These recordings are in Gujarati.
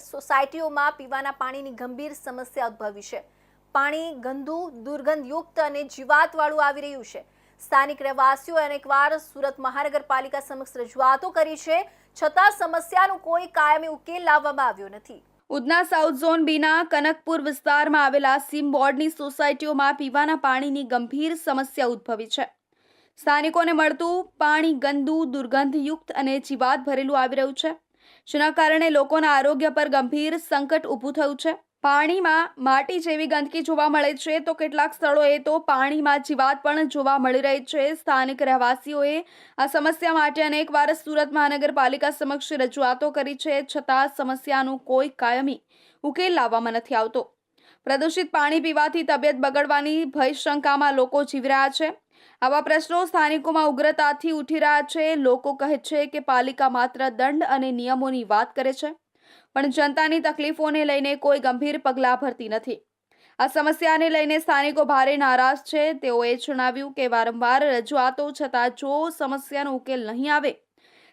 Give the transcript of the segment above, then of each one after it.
સોસાયટીઓમાં પીવાના પાણીની ગંભીર સમસ્યા ઉદ્ભવી છે. પાણી ગંદુ, દુર્ગંધયુક્ત અને જીવાતવાળું આવી રહ્યું છે. સ્થાનિક રહેવાસીઓ અનેકવાર સુરત મહાનગરપાલિકા સમક્ષ રજૂઆતો કરી છે, છતાં સમસ્યાનો કોઈ કાયમી ઉકેલ લાવવામાં આવ્યો નથી. ઉધના સાઉથ ઝોન બીના કનકપુર વિસ્તારમાં આવેલા સીમ બોર્ડની સોસાયટીઓમાં પીવાના પાણીની ગંભીર સમસ્યા ઉદ્ભવી છે. સ્થાનિકોને મળતું પાણી ગંદુ, દુર્ગંધયુક્ત અને જીવાત ભરેલું આવી રહ્યું છે. જેના કારણે લોકોના આરોગ્ય પર ગંભીર સંકટ ઊભું થયું છે. પાણીમાં માટી જેવી ગંદકી જોવા મળે છે તો કેટલાક સ્થળોએ તો પાણીમાં જીવાત પણ જોવા મળી રહી છે. સ્થાનિક રહેવાસીઓએ આ સમસ્યા માટે અનેકવાર સુરત મહાનગરપાલિકા સમક્ષ રજૂઆતો કરી છે. છતાં સમસ્યાનું કોઈ કાયમી ઉકેલ લાવવામાં નથી આવતો. પ્રદૂષિત પાણી પીવાથી તબિયત બગડવાની ભયશંકામાં લોકો જીવી રહ્યા છે. આવા પ્રશ્નો સ્થાનિકોમાં ઉગ્રતાથી ઉઠી રહ્યા છે. લોકો કહે છે કે પાલિકા માત્ર દંડ અને નિયમોની વાત કરે છે, પણ જનતાની તકલીફોને લઈને કોઈ ગંભીર પગલાં ભરતી નથી. આ સમસ્યાને લઈને સ્થાનિકો ભારે નારાજ છે. તેઓએ જણાવ્યું કે વારંવાર રજૂઆતો છતાં જો સમસ્યાનો ઉકેલ નહીં આવે,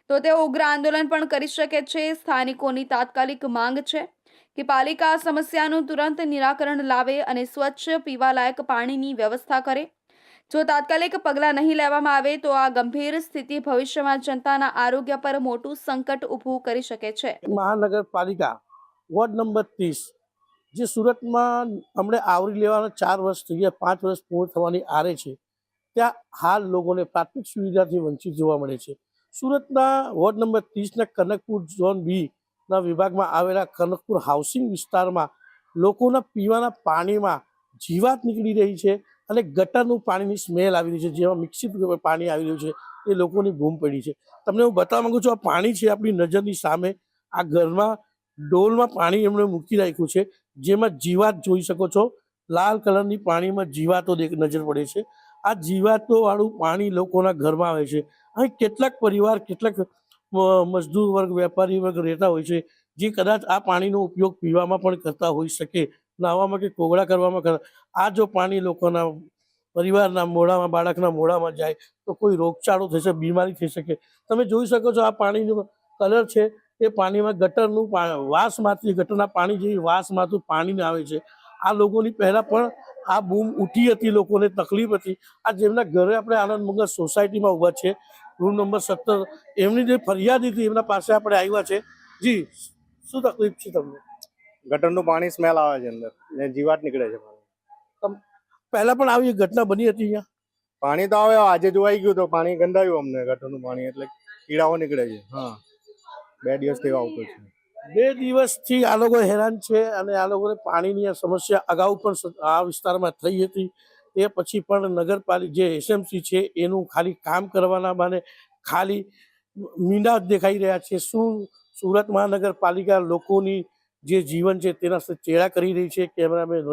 તો તેઓ ઉગ્ર આંદોલન પણ કરી શકે છે. સ્થાનિકોની તાત્કાલિક માંગ છે કે પાલિકા આ સમસ્યાનું તુરંત નિરાકરણ લાવે અને સ્વચ્છ પીવાલાયક પાણીની વ્યવસ્થા કરે. જો તાત્કાલિક પગલાં નહીં લેવામાં આવે તો આ ગંભીર સ્થિતિ ભવિષ્યમાં જનતાના આરોગ્ય પર મોટું સંકટ ઊભું કરી શકે છે. મહાનગરપાલિકા વોર્ડ નંબર ત્રીસ, જે સુરતમાં હમણે આવરી લેવાના ચાર વર્ષ થઈ ગયા, પાંચ વર્ષ પૂર્ણ થવાની આરે છે, ત્યાં હાલ લોકોને પ્રાથમિક સુવિધાથી વંચિત જોવા મળે છે. સુરતના વોર્ડ નંબર ત્રીસના કનકપુર ઝોન બીના વિભાગમાં આવેલા કનકપુર હાઉસિંગ વિસ્તારમાં લોકોના પીવાના પાણીમાં જીવાત નીકળી રહી છે. અને ગટરનું પાણીની સ્મેલ આવી રહી છે, જેમાં મિક્સિત પાણી આવી રહ્યું છે, એ લોકોની બૂમ પડી છે. તમને હું બતાવવા માંગુ છું, આ પાણી છે આપણી નજરની સામે. આ ઘરમાં, ડોલમાં પાણી એમણે મૂકી રાખ્યું છે, જેમાં જીવાત જોઈ શકો છો. લાલ કલરની પાણીમાં જીવાતો નજર પડે છે. આ જીવાતોવાળું પાણી લોકોના ઘરમાં આવે છે. અહીં કેટલાક પરિવાર, કેટલાક મજદૂર વર્ગ, વેપારી વર્ગ રહેતા હોય છે, જે કદાચ આ પાણીનો ઉપયોગ પીવામાં પણ કરતા હોઈ શકે. નાહવામાં કે કોગળા કરવામાં આ જો પાણી લોકોના પરિવારના મોઢામાં, બાળકના મોઢામાં જાય, તો કોઈ રોગચાળો થશે બીમારી થઈ શકે. તમે જોઈ શકો છો આ પાણીનો કલર છે. એ પાણીમાં ગટરનું પાણી વાસમાંથી ગટરના પાણી જેવી વાસમાંથી પાણી આવે છે. આ લોકોની પહેલાં પણ આ બૂમ ઉઠી હતી, લોકોને તકલીફ હતી. આ જેમના ઘરે આપણે આનંદ મંગલ સોસાયટીમાં ઊભા છે, રૂમ નંબર સત્તર, એમની જે ફરિયાદ હતી, એમના પાસે આપણે આવ્યા છે. જી, શું તકલીફ છે તમને? ગટરનું પાણી સ્મેલ આવે છે અંદર. ને જીવાત નીકળે છે. પહેલા પણ આવી ઘટના બની હતી અહીંયા? પાણી તો આવે આજે જોવાઈ ગયું તો પાણી ગંધાયું અમને ગટરનું પાણી એટલે કીડાઓ નીકળે છે. હા. બે દિવસથી એવું આવતો છે. બે દિવસથી આ લોકો હેરાન છે અને આ લોકોને પાણીની આ સમસ્યા અગાઉ પણ આ વિસ્તારમાં થઈ હતી. એ પછી પણ નગરપાલિકા જે એસએમસી છે એનું ખાલી કામ કરવાના બહાને ખાલી મીંડા દેખાઈ રહ્યા છે. શું સુરત મહાનગરપાલિકા લોકોની જે જીવન છે તેના ચેડા કરી રહી છે કેમેરામેન